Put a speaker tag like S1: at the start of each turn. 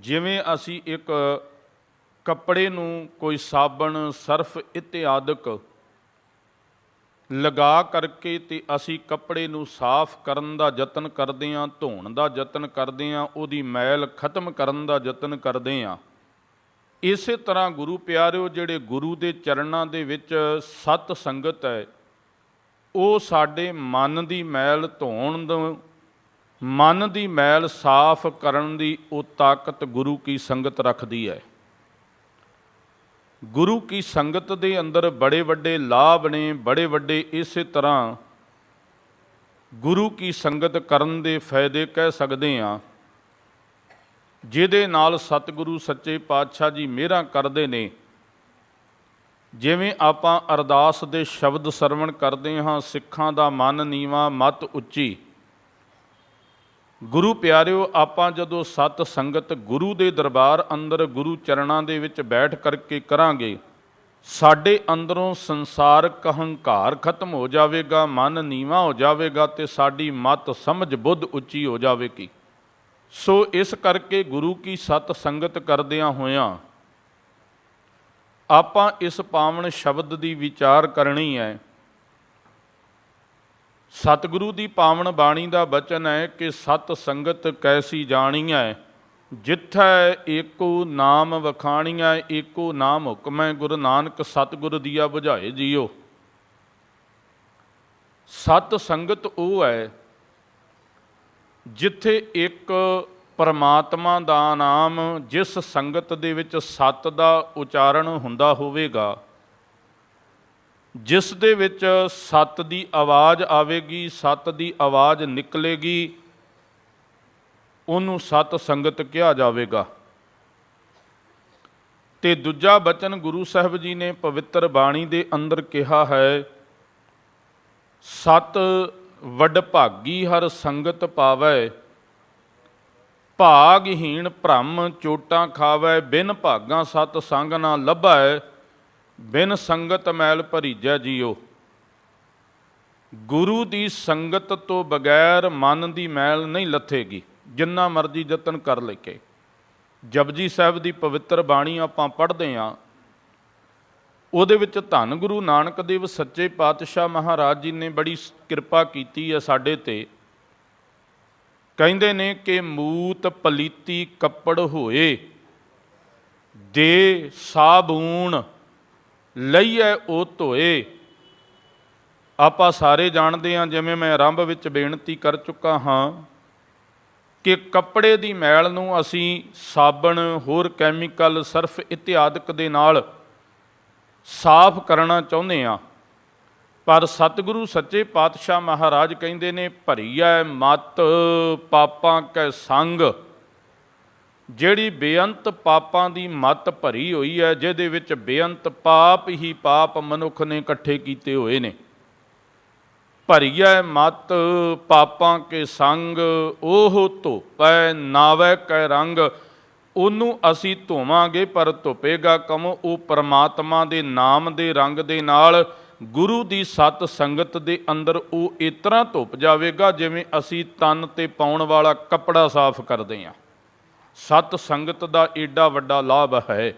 S1: ਜਿਵੇਂ ਅਸੀਂ ਇੱਕ ਕੱਪੜੇ ਨੂੰ ਕੋਈ ਸਾਬਣ, ਸਰਫ ਇਤਿਆਦਿਕ ਲਗਾ ਕਰਕੇ ਤੇ ਅਸੀਂ ਕੱਪੜੇ ਨੂੰ ਸਾਫ਼ ਕਰਨ ਦਾ ਯਤਨ ਕਰਦੇ ਹਾਂ, ਧੋਣ ਦਾ ਯਤਨ ਕਰਦੇ ਹਾਂ, ਉਹਦੀ ਮੈਲ ਖਤਮ ਕਰਨ ਦਾ ਯਤਨ ਕਰਦੇ ਹਾਂ। ਇਸੇ ਤਰ੍ਹਾਂ ਗੁਰੂ ਪਿਆਰਿਓ, ਜਿਹੜੇ ਗੁਰੂ ਦੇ ਚਰਨਾਂ ਦੇ ਵਿੱਚ ਸਤ ਸੰਗਤ ਹੈ, ਉਹ ਸਾਡੇ ਮਨ ਦੀ ਮੈਲ ਧੋਣ ਮਨ ਦੀ ਮੈਲ ਸਾਫ਼ ਕਰਨ ਦੀ ਉਹ ਤਾਕਤ ਗੁਰੂ ਕੀ ਸੰਗਤ ਰੱਖਦੀ ਹੈ। ਗੁਰੂ ਕੀ ਸੰਗਤ ਦੇ ਅੰਦਰ ਬੜੇ ਵੱਡੇ ਲਾਭ ਨੇ, ਬੜੇ ਵੱਡੇ ਇਸੇ ਤਰ੍ਹਾਂ ਗੁਰੂ ਕੀ ਸੰਗਤ ਕਰਨ ਦੇ ਫਾਇਦੇ ਕਹਿ ਸਕਦੇ ਹਾਂ, ਜਿਹਦੇ ਨਾਲ ਸਤਿਗੁਰੂ ਸੱਚੇ ਪਾਤਸ਼ਾਹ ਜੀ ਮਿਹਰਾਂ ਕਰਦੇ ਨੇ। ਜਿਵੇਂ ਆਪਾਂ ਅਰਦਾਸ ਦੇ ਸ਼ਬਦ ਸਰਵਣ ਕਰਦੇ ਹਾਂ, ਸਿੱਖਾਂ ਦਾ ਮਨ ਨੀਵਾ, ਮਤ ਉੱਚੀ ਗੁਰੂ ਪਿਆਰਿਓ, ਆਪਾਂ ਜਦੋਂ ਸਤ ਸੰਗਤ ਗੁਰੂ ਦੇ ਦਰਬਾਰ ਅੰਦਰ ਗੁਰੂ ਚਰਨਾਂ ਦੇ ਵਿੱਚ ਬੈਠ ਕਰਕੇ ਕਰਾਂਗੇ, ਸਾਡੇ ਅੰਦਰੋਂ ਸੰਸਾਰਕ ਅਹੰਕਾਰ ਖਤਮ ਹੋ ਜਾਵੇਗਾ, ਮਨ ਨੀਵਾ ਹੋ ਜਾਵੇਗਾ ਤੇ ਸਾਡੀ ਮਤ ਸਮਝ ਬੁੱਧ ਉੱਚੀ ਹੋ ਜਾਵੇਗੀ। ਸੋ ਇਸ ਕਰਕੇ ਗੁਰੂ ਕੀ ਸਤ ਸੰਗਤ ਕਰਦਿਆਂ ਹੋਇਆਂ, ਆਪਾਂ ਇਸ ਪਾਵਨ ਸ਼ਬਦ ਦੀ ਵਿਚਾਰ ਕਰਨੀ ਹੈ ਸਤਿਗੁਰੂ ਦੀ ਪਾਵਨ ਬਾਣੀ ਦਾ ਬਚਨ ਹੈ ਕਿ ਸਤ ਸੰਗਤ ਕੈਸੀ ਜਾਣੀ ਹੈ ਜਿੱਥੈ ਏਕੋ ਨਾਮ ਵਖਾਣੀਐ, ਏਕੋ ਨਾਮ ਹੁਕਮੈ ਗੁਰੂ ਨਾਨਕ ਸਤਿਗੁਰ ਦੀਆ 부ਝਾਏ ਜੀਓ। ਸਤ ਸੰਗਤ ਉਹ ਹੈ ਜਿੱਥੇ ਇੱਕ ਪਰਮਾਤਮਾ ਦਾ ਨਾਮ, ਜਿਸ ਸੰਗਤ ਦੇ ਵਿੱਚ ਸਤ ਦਾ ਉਚਾਰਨ ਹੁੰਦਾ ਹੋਵੇਗਾ ਜਿਸ ਦੇ ਵਿੱਚ ਸੱਤ ਦੀ ਆਵਾਜ਼ ਆਵੇਗੀ, ਸੱਤ ਦੀ ਆਵਾਜ਼ ਨਿਕਲੇਗੀ, ਉਹਨੂੰ ਸਤ ਸੰਗਤ ਕਿਹਾ ਜਾਵੇਗਾ। ਤੇ ਦੂਜਾ ਬਚਨ ਗੁਰੂ ਸਾਹਿਬ ਜੀ ਨੇ ਪਵਿੱਤਰ ਬਾਣੀ ਦੇ ਅੰਦਰ ਕਿਹਾ ਹੈ, ਸਤ ਵੱਡ ਭਾਗੀ ਹਰ ਸੰਗਤ ਪਾਵੈ, ਭਾਗਹੀਣ ਭ੍ਰਮ ਚੋਟਾਂ ਖਾਵੈ, ਬਿਨ ਭਾਗਾਂ ਸਤ ਸੰਗ ਨਾ ਲੱਭੈ। ਬਿਨ ਸੰਗਤ ਮੈਲ ਭਰੀਜੈ ਜੀਓ। ਗੁਰੂ ਦੀ ਸੰਗਤ ਤੋਂ ਬਗੈਰ ਮਨ ਦੀ ਮੈਲ ਨਹੀਂ ਲੱਥੇਗੀ, ਜਿੰਨਾ ਮਰਜ਼ੀ ਯਤਨ ਕਰ ਲੈ ਕੇ ਜਪਜੀ ਸਾਹਿਬ ਦੀ ਪਵਿੱਤਰ ਬਾਣੀ ਆਪਾਂ ਪੜ੍ਹਦੇ ਆਂ। ਉਹਦੇ ਵਿੱਚ ਧੰਨ ਗੁਰੂ ਨਾਨਕ ਦੇਵ ਸੱਚੇ ਪਾਤਸ਼ਾਹ ਮਹਾਰਾਜ ਜੀ ਨੇ ਬੜੀ ਕਿਰਪਾ ਕੀਤੀ ਹੈ ਸਾਡੇ ਤੇ। ਕਹਿੰਦੇ ਨੇ ਕਿ ਮੂਤ ਪਲੀਤੀ ਕੱਪੜ ਹੋਏ, ਦੇ ਸਾਬੂਣ ਲਈਐ ਉਹ ਧੋਏ। ਆਪਾਂ ਸਾਰੇ ਜਾਣਦੇ ਹਾਂ, ਜਿਵੇਂ ਮੈਂ ਆਰੰਭ ਵਿੱਚ ਬੇਨਤੀ ਕਰ ਚੁੱਕਾ ਹਾਂ ਕਿ ਕੱਪੜੇ ਦੀ ਮੈਲ ਨੂੰ ਅਸੀਂ ਸਾਬਣ, ਹੋਰ ਕੈਮੀਕਲ ਸਰਫ ਇਤਿਆਦਿਕ ਦੇ ਨਾਲ ਸਾਫ਼ ਕਰਨਾ ਚਾਹੁੰਦੇ ਹਾਂ। ਪਰ ਸਤਿਗੁਰੂ ਸੱਚੇ ਪਾਤਸ਼ਾਹ ਮਹਾਰਾਜ ਕਹਿੰਦੇ ਨੇ, ਭਰੀਐ ਮਤ, ਪਾਪਾਂ ਕੈ ਸੰਗ। ਜਿਹੜੀ ਬੇਅੰਤ ਪਾਪਾਂ ਦੀ ਮੱਤ ਭਰੀ ਹੋਈ ਹੈ, ਜਿਹਦੇ ਵਿੱਚ ਬੇਅੰਤ ਪਾਪ ਹੀ ਪਾਪ ਮਨੁੱਖ ਨੇ ਇਕੱਠੇ ਕੀਤੇ ਹੋਏ ਨੇ। ਭਰੀਐ ਮਤ, ਪਾਪਾਂ ਕੇ ਸੰਗ, ਉਹ ਧੋਪੈ ਨਾਵੈ ਕੈ ਰੰਗ। ਉਹਨੂੰ ਅਸੀਂ ਧੋਵਾਂਗੇ ਪਰ ਧੁੱਪੇਗਾ ਕਮ, ਉਹ ਪਰਮਾਤਮਾ ਦੇ ਨਾਮ ਦੇ ਰੰਗ ਦੇ ਨਾਲ, ਗੁਰੂ ਦੀ ਸਤ ਸੰਗਤ ਦੇ ਅੰਦਰ ਉਹ ਇਸ ਤਰ੍ਹਾਂ ਧੁੱਪ ਜਾਵੇਗਾ, ਜਿਵੇਂ ਅਸੀਂ ਤਨ ਤੇ ਪਾਉਣ ਵਾਲਾ ਕੱਪੜਾ ਸਾਫ਼ ਕਰਦੇ ਹਾਂ। ਸਤ ਸੰਗਤ ਦਾ ਏਡਾ ਵੱਡਾ ਲਾਭ ਹੈ।